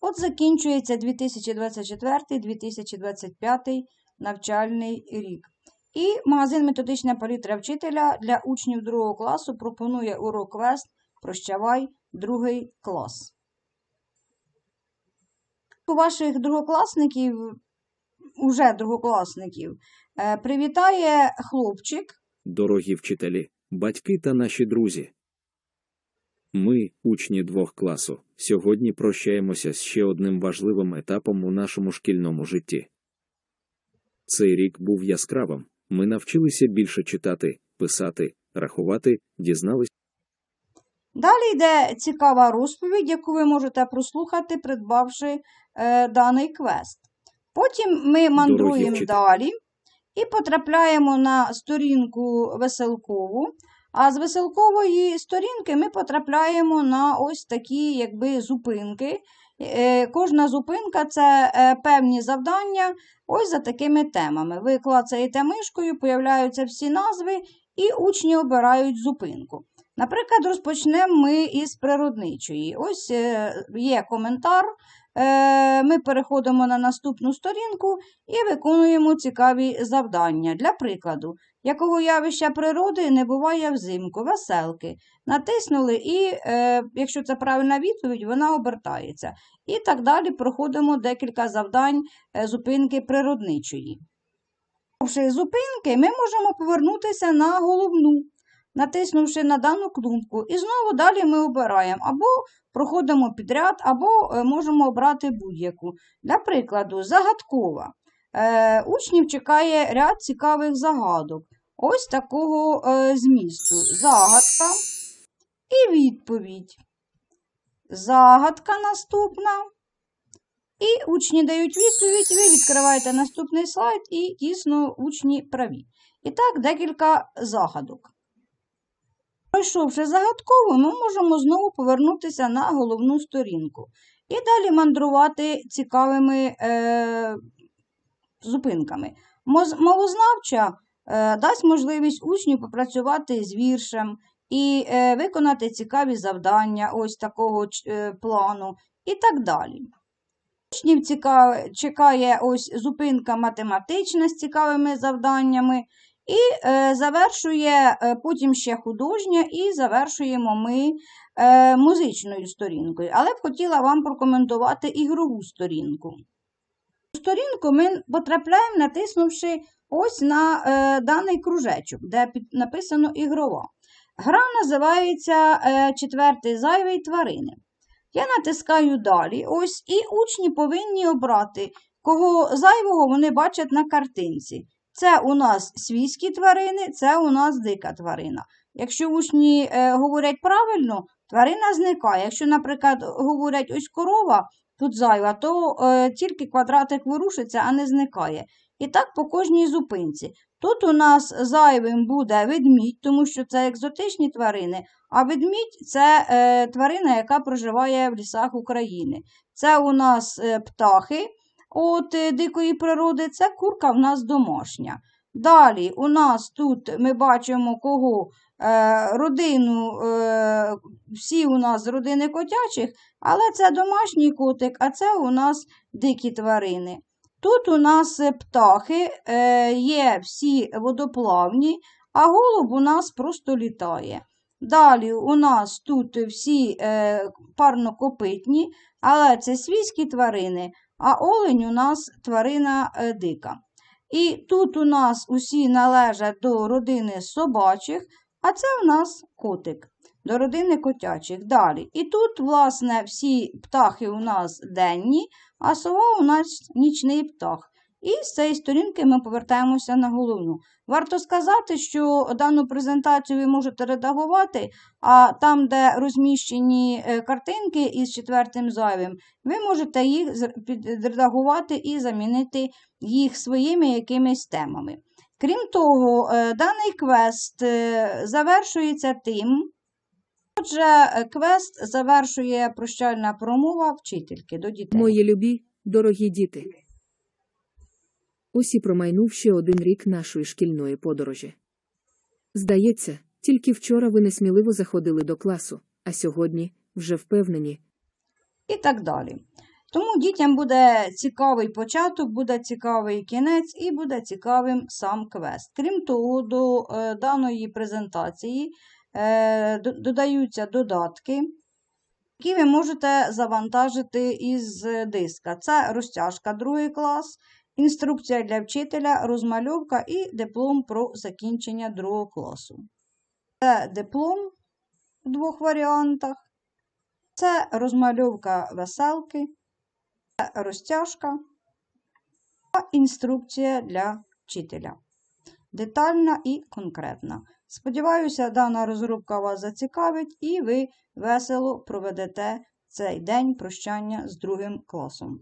От закінчується 2024-2025 навчальний рік. І магазин методична палітра вчителя для учнів другого класу пропонує урок квест Прощавай другий клас. У ваших другокласників, уже другокласників, е, привітає хлопчик. Дорогі вчителі, батьки та наші друзі. Ми, учні двох класу, сьогодні прощаємося з ще одним важливим етапом у нашому шкільному житті. Цей рік був яскравим. Ми навчилися більше читати, писати, рахувати, дізналися. Далі йде цікава розповідь, яку ви можете прослухати, придбавши е, даний квест. Потім ми мандруємо далі і потрапляємо на сторінку веселкову. А з веселкової сторінки ми потрапляємо на ось такі якби, зупинки. Е, Кожна зупинка це е, певні завдання ось за такими темами. Ви клацаєте мишкою, появляються всі назви, і учні обирають зупинку. Наприклад, розпочнемо ми із природничої. Ось е, є коментар. Е, Ми переходимо на наступну сторінку і виконуємо цікаві завдання. Для прикладу, якого явища природи не буває взимку, веселки. Натиснули, і, е, якщо це правильна відповідь, вона обертається. І так далі проходимо декілька завдань е, зупинки природничої. Зупинки ми можемо повернутися на головну натиснувши на дану кнопку. І знову далі ми обираємо або проходимо підряд, або е, можемо обрати будь-яку. Для прикладу, загадкова. Е, учнів чекає ряд цікавих загадок. Ось такого е, змісту. Загадка і відповідь. Загадка наступна. І учні дають відповідь, ви відкриваєте наступний слайд, і дійсно учні праві. І так, декілька загадок. Пройшовши загадкову, ми можемо знову повернутися на головну сторінку і далі мандрувати цікавими е, зупинками. Мовознавча е, дасть можливість учню попрацювати з віршем і е, виконати цікаві завдання ось такого е, плану і так далі. Учнів ціка- чекає ось зупинка математична з цікавими завданнями. І е, завершує е, потім ще художня, і завершуємо ми е, музичною сторінкою. Але б хотіла вам прокоментувати ігрову сторінку. Сторінку ми потрапляємо, натиснувши ось на е, даний кружечок, де під, написано ігрова. Гра називається е, Четвертий зайвий тварини. Я натискаю далі. Ось, і учні повинні обрати, кого зайвого вони бачать на картинці. Це у нас свійські тварини, це у нас дика тварина. Якщо учні е, говорять правильно, тварина зникає. Якщо, наприклад, говорять ось корова тут зайва, то е, тільки квадратик вирушиться, а не зникає. І так по кожній зупинці. Тут у нас зайвим буде ведмідь, тому що це екзотичні тварини, а ведмідь це е, тварина, яка проживає в лісах України. Це у нас е, птахи от е, дикої природи, це курка в нас домашня. Далі у нас тут ми бачимо кого е, родину, е, всі у нас з родини котячих, але це домашній котик, а це у нас дикі тварини. Тут у нас е, птахи е, є всі водоплавні, а голуб у нас просто літає. Далі у нас тут всі е, парнокопитні, але це свійські тварини, а олень у нас тварина е, дика. І тут у нас усі належать до родини собачих, а це у нас котик, до родини котячих. Далі. І тут, власне, всі птахи у нас денні, а сова у нас нічний птах. І з цієї сторінки ми повертаємося на головну. Варто сказати, що дану презентацію ви можете редагувати, а там, де розміщені е, картинки із четвертим зайвим, ви можете їх підредагувати і замінити їх своїми якимись темами. Крім того, е, даний квест е, завершується тим. Отже, квест завершує прощальна промова вчительки до дітей. Мої любі, дорогі діти. Ось і промайнув ще один рік нашої шкільної подорожі. Здається, тільки вчора ви несміливо заходили до класу, а сьогодні вже впевнені, і так далі. Тому дітям буде цікавий початок, буде цікавий кінець і буде цікавим сам квест. Крім того, до е, даної презентації е, додаються додатки, які ви можете завантажити із диска. Це розтяжка другий клас, інструкція для вчителя, розмальовка і диплом про закінчення другого класу. Це диплом в двох варіантах. Це розмальовка веселки, це розтяжка та інструкція для вчителя. Детальна і конкретна. Сподіваюся, дана розробка вас зацікавить і ви весело проведете цей день прощання з другим класом.